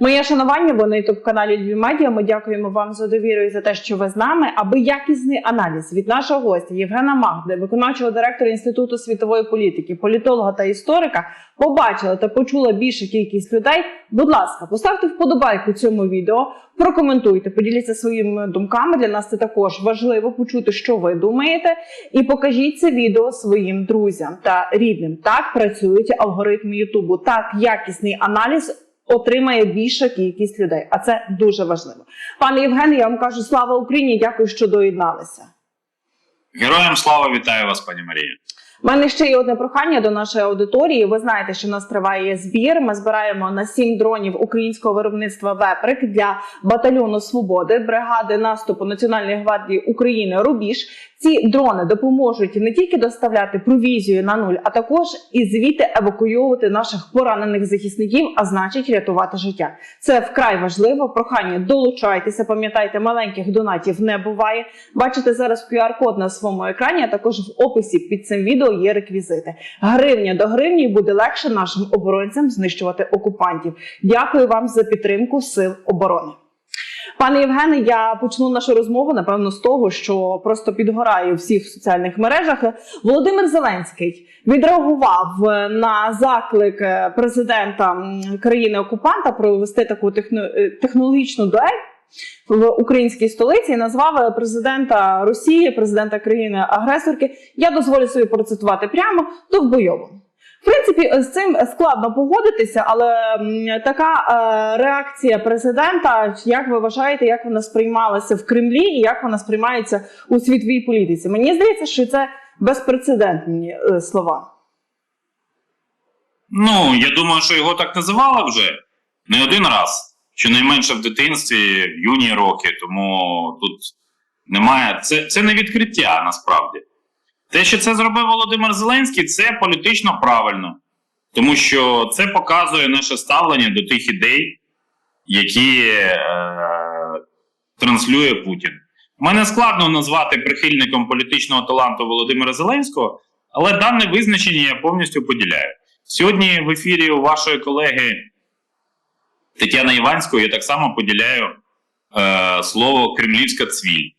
Моє шанування, ви на ютуб каналі Львів Медіа. Ми дякуємо вам за довіру і за те, що ви з нами. Аби якісний аналіз від нашого гостя Євгена Магди, виконавчого директора інституту світової політики, політолога та історика, побачила та почула більша кількість людей. Будь ласка, поставте вподобайку цьому відео, прокоментуйте, поділіться своїми думками. Для нас це також важливо почути, що ви думаєте, і покажіть це відео своїм друзям та рідним. Так працюють алгоритми Ютубу. Так якісний аналіз отримає більша кількість людей, а це дуже важливо. Пане Євгене, я вам кажу слава Україні! Дякую, що доєдналися. Героям слава вітаю вас, пані Марія. У мене ще є одне прохання до нашої аудиторії. Ви знаєте, що в нас триває збір. Ми збираємо на сім дронів українського виробництва Веприк для батальйону свободи, бригади наступу Національної гвардії України Рубіж. Ці дрони допоможуть не тільки доставляти провізію на нуль, а також і звідти евакуйовувати наших поранених захисників, а значить рятувати життя. Це вкрай важливо. Прохання долучайтеся. Пам'ятайте, маленьких донатів не буває. Бачите зараз QR-код на своєму екрані. А також в описі під цим відео є реквізити. Гривня до гривні буде легше нашим оборонцям знищувати окупантів. Дякую вам за підтримку сил оборони. Пане Євгене, я почну нашу розмову напевно з того, що просто підгорає у всіх соціальних мережах. Володимир Зеленський відреагував е, на заклик е, президента країни-окупанта провести таку е, технологічну дуель в українській столиці і назвав президента Росії, президента країни-агресорки. Я дозволю собі процитувати прямо довбойовим. В принципі, з цим складно погодитися, але така е, реакція президента, як ви вважаєте, як вона сприймалася в Кремлі і як вона сприймається у світовій політиці? Мені здається, що це безпрецедентні е, слова. Ну, я думаю, що його так називали вже не один раз. Щонайменше в дитинстві, в юні роки, тому тут немає. Це, це не відкриття насправді. Те, що це зробив Володимир Зеленський, це політично правильно, тому що це показує наше ставлення до тих ідей, які е, транслює Путін. Мене складно назвати прихильником політичного таланту Володимира Зеленського, але дане визначення я повністю поділяю. Сьогодні в ефірі у вашої колеги Тетяни Іванської я так само поділяю е, слово кремлівська цвіль.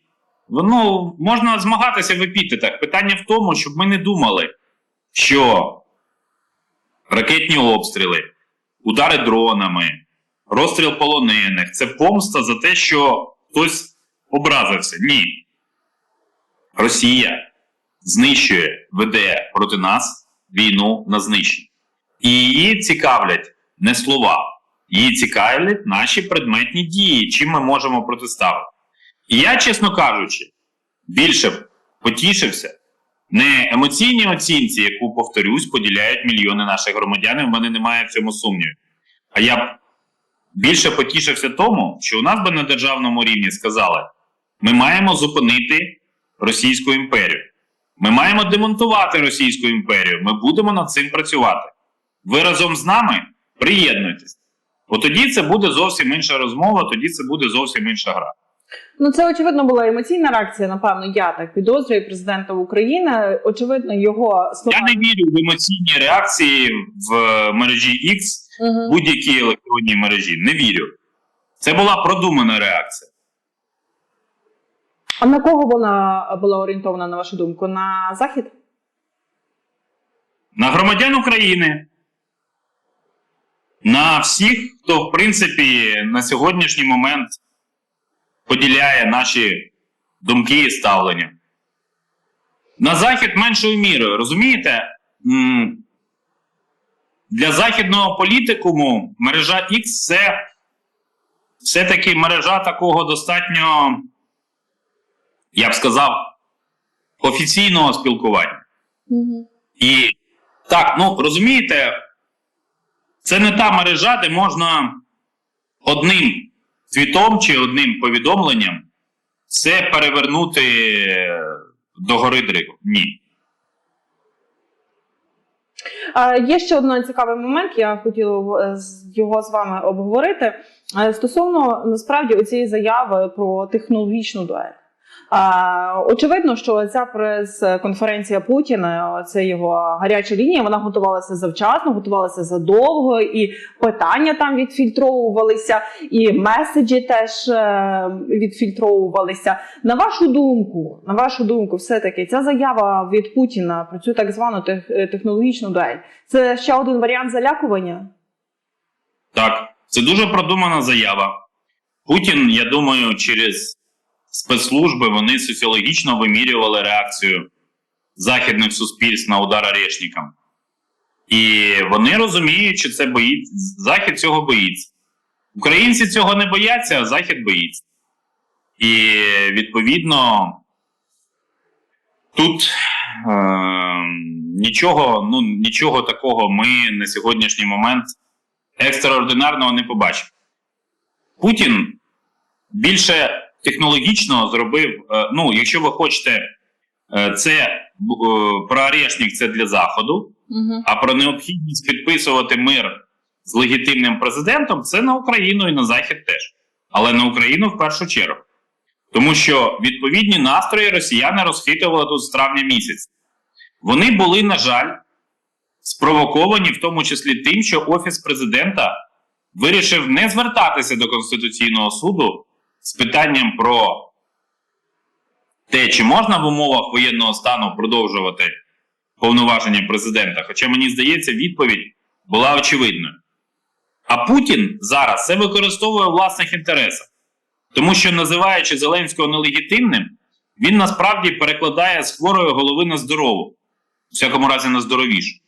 Ну, можна змагатися в епітетах. Питання в тому, щоб ми не думали, що ракетні обстріли, удари дронами, розстріл полонених це помста за те, що хтось образився. Ні. Росія знищує, веде проти нас війну на знищення. І її цікавлять не слова, її цікавлять наші предметні дії, чим ми можемо протиставити. І я, чесно кажучи, більше потішився не емоційній оцінці, яку, повторюсь, поділяють мільйони наших громадян, і в мене немає в цьому сумнівів. А я б більше потішився тому, що у нас би на державному рівні сказали: ми маємо зупинити Російську імперію. Ми маємо демонтувати Російську імперію. Ми будемо над цим працювати. Ви разом з нами приєднуйтесь. От тоді це буде зовсім інша розмова, тоді це буде зовсім інша гра. Ну, це очевидно була емоційна реакція. Напевно, я так підозрюю президента України. Очевидно, його слова. Я не вірю в емоційні реакції в мережі X, Мгм. будь-якій електронній мережі. Не вірю. Це була продумана реакція. А на кого вона була орієнтована, на вашу думку? На захід? На громадян України, на всіх, хто, в принципі, на сьогоднішній момент поділяє наші думки і ставлення. На захід меншою мірою. Розумієте? Для західного політикуму мережа X це все-таки мережа такого достатньо, я б сказав, офіційного спілкування. Угу. І так, ну розумієте, це не та мережа, де можна одним твітом чи одним повідомленням все перевернути до гори дригу. Ні. Є ще один цікавий момент. Я хотіла е, його з вами обговорити. Е, Стосовно насправді цієї заяви про технологічну дуель. Очевидно, що ця прес-конференція Путіна, це його гаряча лінія, вона готувалася завчасно, готувалася задовго, і питання там відфільтровувалися, і меседжі теж е, відфільтровувалися. На вашу думку, на вашу думку, все-таки ця заява від Путіна про цю так звану е, технологічну дуель, це ще один варіант залякування? Так, це дуже продумана заява. Путін, я думаю, через спецслужби вони соціологічно вимірювали реакцію західних суспільств на удар Орешникам. І вони розуміють, що це боїться. Захід цього боїться. Українці цього не бояться, а Захід боїться. І відповідно тут е, нічого, ну, нічого такого ми на сьогоднішній момент екстраординарного не побачив. Путін більше технологічно зробив. е, Ну, якщо ви хочете, е, це е, про Орешник це для Заходу, Угу. а про необхідність підписувати мир з легітимним президентом це на Україну і на Захід теж. Але на Україну в першу чергу. Тому що відповідні настрої росіяни розхитували тут з травня місяця. Вони були, на жаль, спровоковані, в тому числі тим, що Офіс президента вирішив не звертатися до Конституційного суду з питанням про те, чи можна в умовах воєнного стану продовжувати повноваження президента. Хоча мені здається, відповідь була очевидною. А Путін зараз це використовує в власних інтересах, тому що, називаючи Зеленського нелегітимним, він насправді перекладає з хворої голови на здорову, в всякому разі на здоровішу.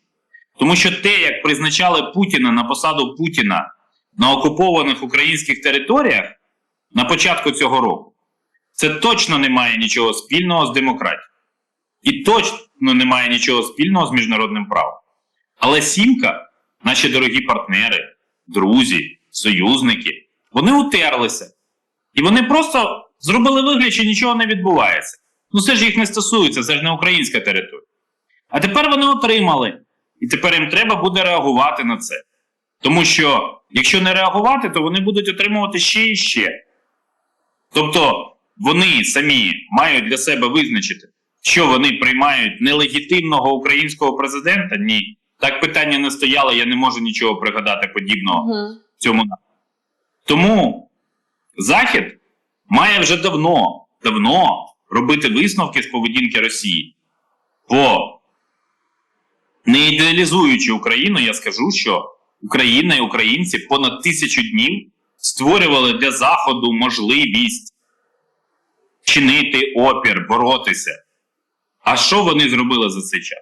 Тому що те, як призначали Путіна на посаду Путіна на окупованих українських територіях на початку цього року, це точно не має нічого спільного з демократією. І точно не має нічого спільного з міжнародним правом. Але Сімка, наші дорогі партнери, друзі, союзники, вони утерлися. І вони просто зробили вигляд, що нічого не відбувається. Ну це ж їх не стосується, це ж не українська територія. А тепер вони отримали. І тепер їм треба буде реагувати на це. Тому що, якщо не реагувати, то вони будуть отримувати ще і ще. Тобто, вони самі мають для себе визначити, що вони приймають нелегітимного українського президента. Ні. Так питання не стояло, я не можу нічого пригадати подібного Угу. цьому. Тому Захід має вже давно, давно робити висновки з поведінки Росії. Бо не ідеалізуючи Україну, я скажу, що Україна і українці понад тисячу днів створювали для Заходу можливість чинити опір, боротися. А що вони зробили за цей час?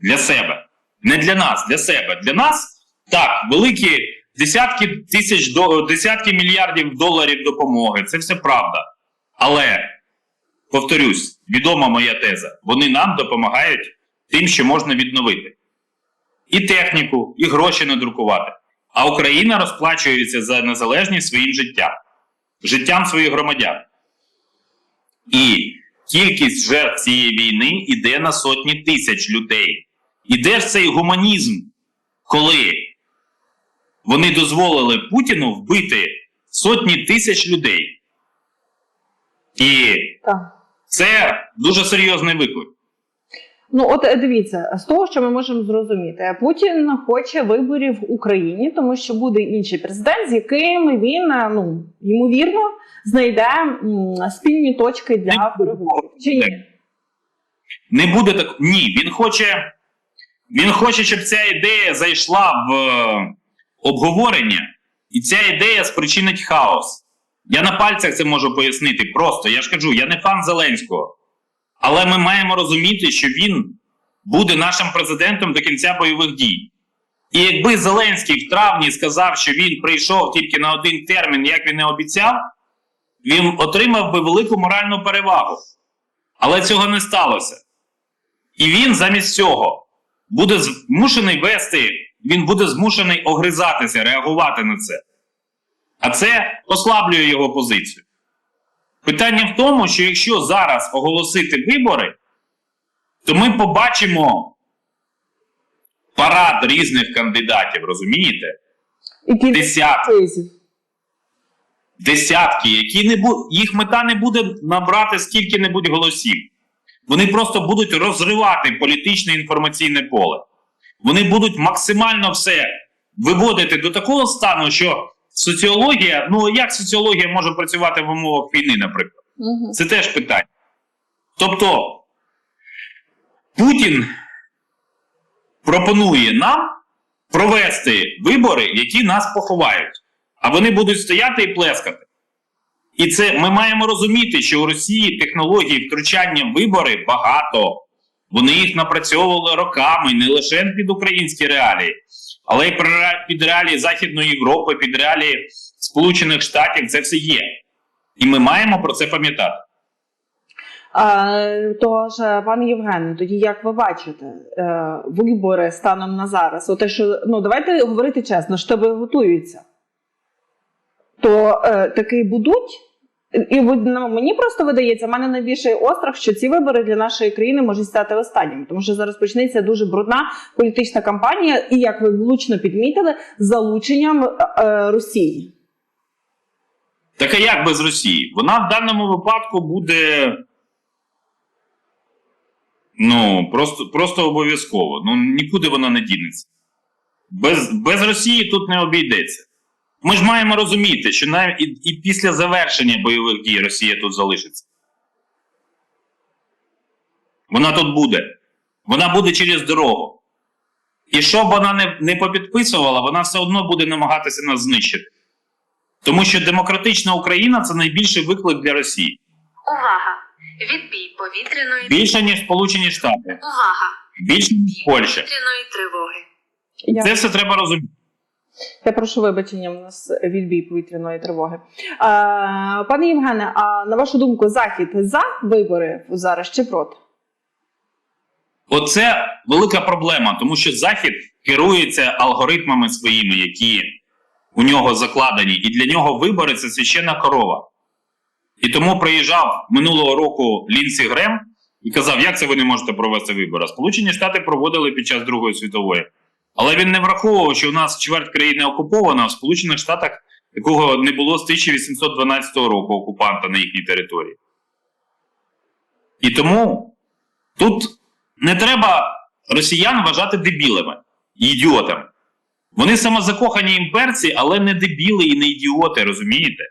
Для себе. Не для нас, для себе. Для нас так, великі десятки тисяч десятки мільярдів доларів допомоги. Це все правда. Але повторюсь, відома моя теза: вони нам допомагають тим, що можна відновити. І техніку, і гроші надрукувати. А Україна розплачується за незалежність своїм життям, життям своїх громадян. І кількість жертв цієї війни йде на сотні тисяч людей. І де ж цей гуманізм, коли вони дозволили Путіну вбити сотні тисяч людей? І це дуже серйозний виклик. Ну, от е, дивіться, з того, що ми можемо зрозуміти, Путін хоче виборів в Україні, тому що буде інший президент, з яким він е, ну ймовірно знайде спільні точки для переговорів. Чи ні? Не буде так. Ні, він хоче, він хоче, щоб ця ідея зайшла в е, обговорення, і ця ідея спричинить хаос. Я на пальцях це можу пояснити. Просто я ж кажу, я не фан Зеленського. Але ми маємо розуміти, що він буде нашим президентом до кінця бойових дій. І якби Зеленський в травні сказав, що він прийшов тільки на один термін, як він і обіцяв, він отримав би велику моральну перевагу. Але цього не сталося. І він замість цього буде змушений вести, він буде змушений огризатися, реагувати на це. А це послаблює його позицію. Питання в тому, що якщо зараз оголосити вибори, то ми побачимо парад різних кандидатів, розумієте? Десятки. десятки, які не бу... їх мета не буде набрати скільки-небудь голосів. Вони просто будуть розривати політичне інформаційне поле. Вони будуть максимально все виводити до такого стану, що соціологія, ну як соціологія може працювати в умовах війни, наприклад. Угу. Це теж питання. Тобто Путін пропонує нам провести вибори, які нас поховають, а вони будуть стояти і плескати. І це ми маємо розуміти, що у Росії технологій втручання в вибори багато. Вони їх напрацьовували роками, не лише під українські реалії, але й під реалії Західної Європи, під реалії Сполучених Штатів. Це все є. І ми маємо про це пам'ятати. Тож, пане Євгене, тоді як ви бачите е, вибори станом на зараз? Оте, що ну давайте говорити чесно, штаби готуються, то е, таки будуть. І ну, мені просто видається, в мене найбільший острах, що ці вибори для нашої країни можуть стати останніми, тому що зараз почнеться дуже брудна політична кампанія, і як ви влучно підмітили, залученням е, е, Росії. Так а як без Росії? Вона в даному випадку буде. Ну, просто, просто обов'язково. Ну, нікуди вона не дінеться. Без, без Росії тут не обійдеться. Ми ж маємо розуміти, що навіть і, і після завершення бойових дій Росія тут залишиться. Вона тут буде. Вона буде через дорогу. І що б вона не, не попідписувала, вона все одно буде намагатися нас знищити. Тому що демократична Україна це найбільший виклик для Росії. Увага! Відбій повітряної Більше, ніж Сполучені Штати, увага! більше, ніж Польща. Повітряної тривоги. Це все треба розуміти. Я прошу вибачення, у нас відбій повітряної тривоги. А, пане Євгене, а на вашу думку, захід за вибори зараз чи проти? Оце велика проблема, тому що Захід керується алгоритмами своїми, які у нього закладені, і для нього вибори це священна корова. І тому приїжджав минулого року Лінсі Грем і казав, як це ви не можете провести вибори. Сполучені Штати проводили під час Другої світової. Але він не враховував, що у нас чверть країни окупована, в Сполучених Штатах такого не було з 1812 року окупанта на їхній території. І тому тут не треба росіян вважати дебілами, ідіотами. Вони самозакохані імперці, але не дебіли і не ідіоти, розумієте?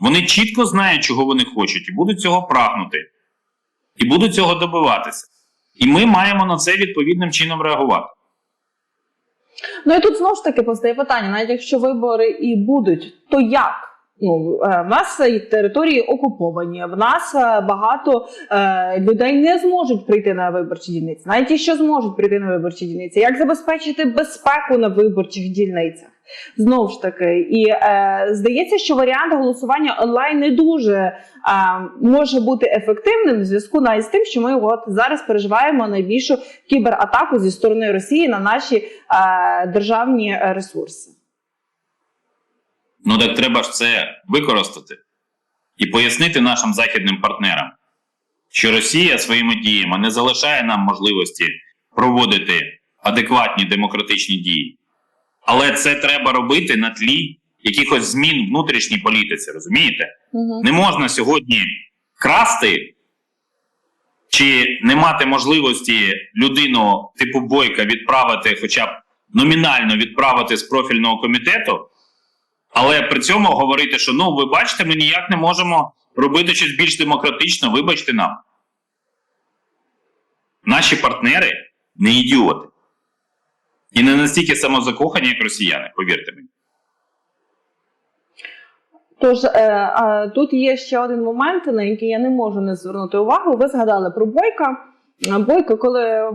Вони чітко знають, чого вони хочуть, і будуть цього прагнути, і будуть цього добиватися. І ми маємо на це відповідним чином реагувати. Ну і тут знову ж таки постає питання: навіть якщо вибори і будуть, то як? Ну, е, в нас території окуповані, в нас е, багато е, людей не зможуть прийти на виборчі дільниці. Навіть ті, що зможуть прийти на виборчі дільниці, як забезпечити безпеку на виборчих дільницях? Знову ж таки, і е, здається, що варіант голосування онлайн не дуже е, може бути ефективним в зв'язку навіть з тим, що ми от зараз переживаємо найбільшу кібератаку зі сторони Росії на наші е, державні ресурси. Ну так треба ж це використати і пояснити нашим західним партнерам, що Росія своїми діями не залишає нам можливості проводити адекватні демократичні дії. Але це треба робити на тлі якихось змін в внутрішній політиці, розумієте? Угу. Не можна сьогодні красти чи не мати можливості людину типу Бойка відправити, хоча б номінально відправити з профільного комітету, але при цьому говорити, що ну ви бачите, ми ніяк не можемо робити щось більш демократично, вибачте нам. Наші партнери не ідіоти. І не настільки самозакохані, як росіяни, повірте мені. Тож е, тут є ще один момент, на який я не можу не звернути увагу. Ви згадали про Бойка. Бойко, коли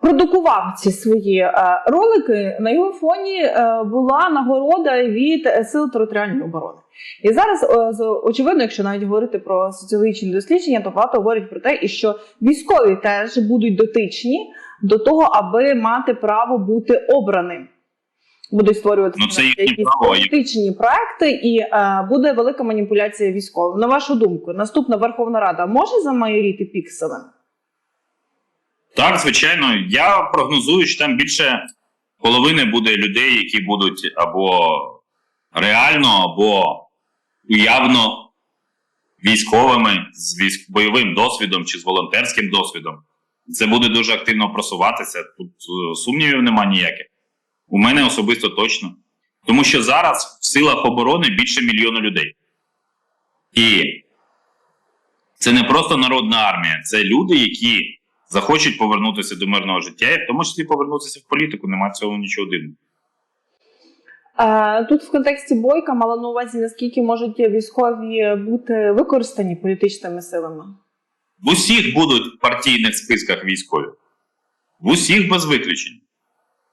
продукував ці свої е, ролики, на його фоні е, була нагорода від сил територіальної оборони. І зараз, очевидно, якщо навіть говорити про соціологічні дослідження, то багато говорять про те, що військові теж будуть дотичні до того, аби мати право бути обраним. Будуть створювати Ну, це якісь політичні проекти, і е, буде велика маніпуляція військових. На вашу думку, наступна Верховна Рада може замайоріти пікселем? Так, звичайно, я прогнозую, що там більше половини буде людей, які будуть або реально, або явно військовими з військ... бойовим досвідом чи з волонтерським досвідом. Це буде дуже активно просуватися. Тут е, сумнівів нема ніяких. У мене особисто точно. Тому що зараз в силах оборони більше мільйона людей. І це не просто народна армія, це люди, які захочуть повернутися до мирного життя, і в тому числі повернутися в політику. Немає цього нічого дивного. Тут в контексті бойка мала на увазі, наскільки можуть військові бути використані політичними силами. В усіх будуть в партійних списках військові. В усіх без виключень.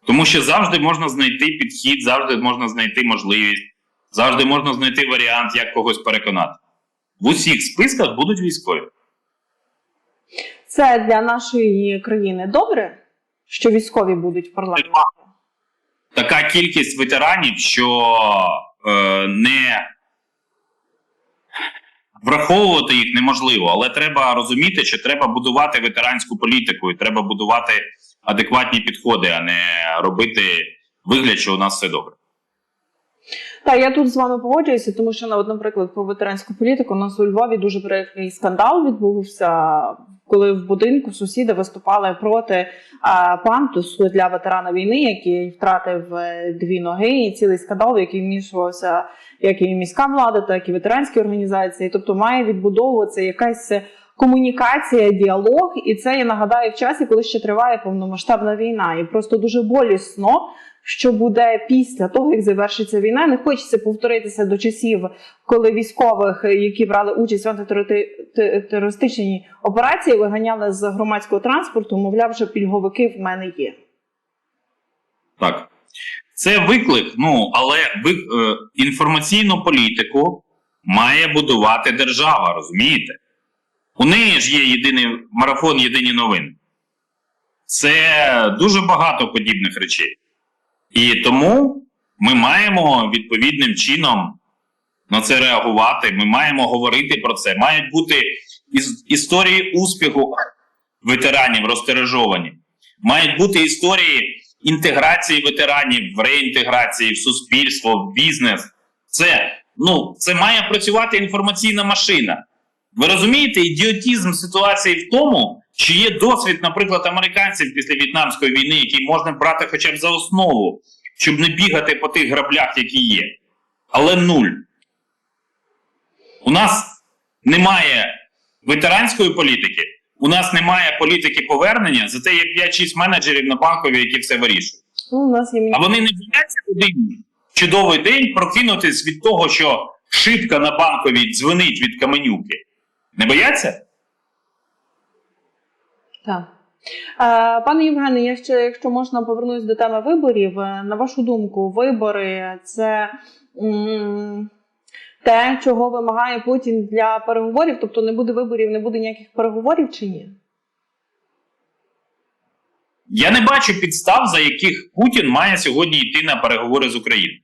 Тому що завжди можна знайти підхід, завжди можна знайти можливість, завжди можна знайти варіант, як когось переконати. В усіх списках будуть військові. Це для нашої країни добре, що військові будуть в парламенті. Така кількість ветеранів, що е, не враховувати їх неможливо, але треба розуміти, що треба будувати ветеранську політику, і треба будувати адекватні підходи, а не робити вигляд, що у нас все добре. Та я тут з вами погоджуюся, тому що, на наприклад, про ветеранську політику. У нас у Львові дуже великий скандал відбувся, коли в будинку сусіди виступали проти а, пантусу для ветерана війни, який втратив е, дві ноги, і цілий скандал, який вмішувався як і міська влада, так і ветеранські організації. Тобто має відбудовуватися якась комунікація, діалог, і це я нагадаю в часі, коли ще триває повномасштабна війна, і просто дуже болісно що буде після того, як завершиться війна. Не хочеться повторитися до часів, коли військових, які брали участь в антитерористичній операції, виганяли з громадського транспорту, мовляв, що пільговики в мене є. Так. Це виклик, ну але ви, е, інформаційну політику має будувати держава, розумієте? У неї ж є єдиний марафон Єдині новини. Це дуже багато подібних речей. І тому ми маємо відповідним чином на це реагувати. Ми маємо говорити про це. Мають бути іс- історії успіху ветеранів розтережовані. Мають бути історії інтеграції ветеранів реінтеграції в суспільство, в бізнес. Це, ну, це має працювати інформаційна машина. Ви розумієте, ідіотізм ситуації в тому, що є досвід, наприклад, американців після В'єтнамської війни, який можна брати хоча б за основу, щоб не бігати по тих граблях, які є. Але нуль. У нас немає ветеранської політики, у нас немає політики повернення, зате є 5-6 менеджерів на банкові, які все вирішують. Ну, у нас є А вони не бояться один чудовий день прокинутись від того, що шибка на банковій дзвонить від каменюки. Не бояться? Так. Е, Пане Євгене, я ще, якщо можна, повернусь до теми виборів. Е, На вашу думку, вибори це те, чого вимагає Путін для переговорів? Тобто не буде виборів, не буде ніяких переговорів чи ні? Я не бачу підстав, за яких Путін має сьогодні йти на переговори з Україною.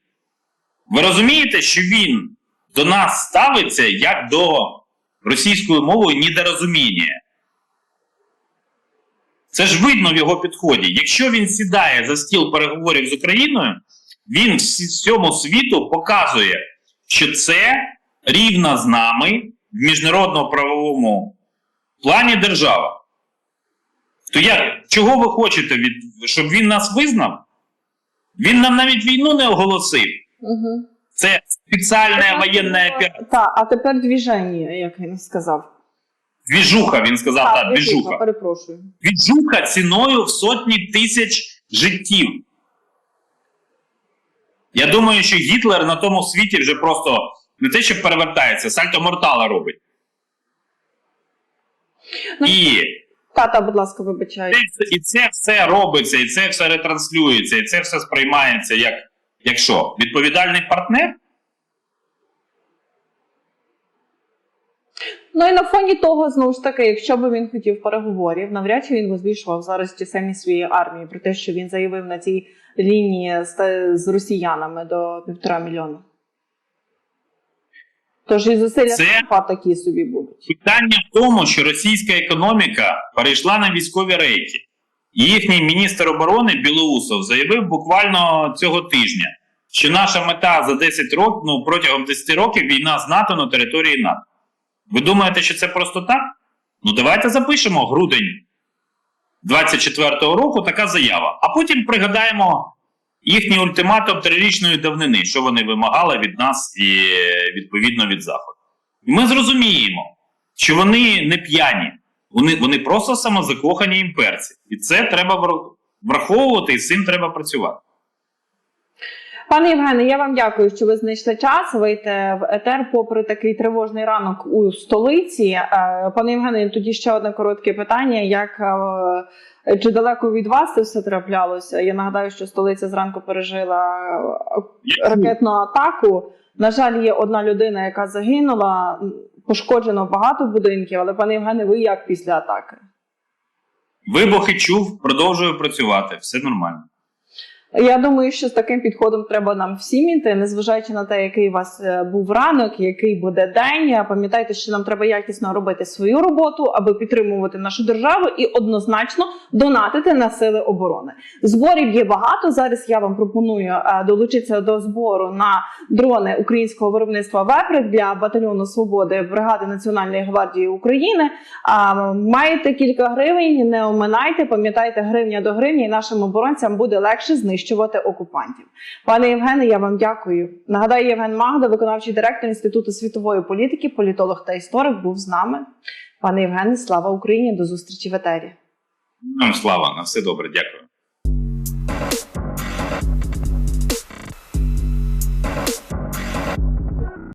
Ви розумієте, що він до нас ставиться як до російською мовою недорозуміння. Це ж видно в його підході. Якщо він сідає за стіл переговорів з Україною, він всьому світу показує, що це рівна з нами в міжнародно-правовому плані держава. То як, чого ви хочете, від, щоб він нас визнав? Він нам навіть війну не оголосив. Угу. Це спеціальна воєнна операція. Так, а тепер двіження, як він сказав. Двіжуха, він сказав, так, двіжуха, двіжуха. перепрошую. Двіжуха ціною в сотні тисяч життів. Я думаю, що Гітлер на тому світі вже просто не те, що перевертається, сальто мортала робить. Ну, І Тата, будь ласка, вибачаю. і це все робиться, і це все ретранслюється, і це все сприймається як, як що? Відповідальний партнер? Ну і на фоні того, знову ж таки, якщо б він хотів переговорів, навряд чи він би збільшував зараз чисельність своєї армії, про те, що він заявив на цій лінії з, з росіянами до півтора мільйона. Тож і зусилля Це- такі собі будуть. Питання в тому, що російська економіка перейшла на військові рейки. Їхній міністр оборони Білоусов заявив буквально цього тижня, що наша мета за 10 років, ну протягом 10 років війна з НАТО на території НАТО. Ви думаєте, що це просто так? Ну давайте запишемо грудень 24-го року така заява. А потім пригадаємо їхній ультиматум трирічної давнини, що вони вимагали від нас і відповідно від Заходу. І ми зрозуміємо, що вони не п'яні, вони, вони просто самозакохані імперці. І це треба враховувати, і з цим треба працювати. Пане Євгене, я вам дякую, що ви знайшли час вийти в етер, попри такий тривожний ранок у столиці. Е, Пане Євгене, тоді ще одне коротке питання: як е, чи далеко від вас це все траплялося? Я нагадаю, що столиця зранку пережила е, ракетну атаку. На жаль, є одна людина, яка загинула. Пошкоджено багато будинків, але пане Євгене, ви як після атаки? Вибухи чув, продовжую працювати, все нормально. Я думаю, що з таким підходом треба нам всім іти, незважаючи на те, який у вас е, був ранок, який буде день. Пам'ятайте, що нам треба якісно робити свою роботу, аби підтримувати нашу державу і однозначно донатити на сили оборони. Зборів є багато. Зараз я вам пропоную е, долучитися до збору на дрони українського виробництва Веприк для батальйону свободи бригади Національної гвардії України. Маєте кілька гривень, не оминайте, пам'ятайте, гривня до гривні, і нашим оборонцям буде легше знищувати окупантів. Пане Євгене, я вам дякую. Нагадаю, Євген Магда, виконавчий директор Інституту світової політики, політолог та історик, був з нами. Пане Євгене, слава Україні! До зустрічі в етері. Нам слава, на все добре, дякую.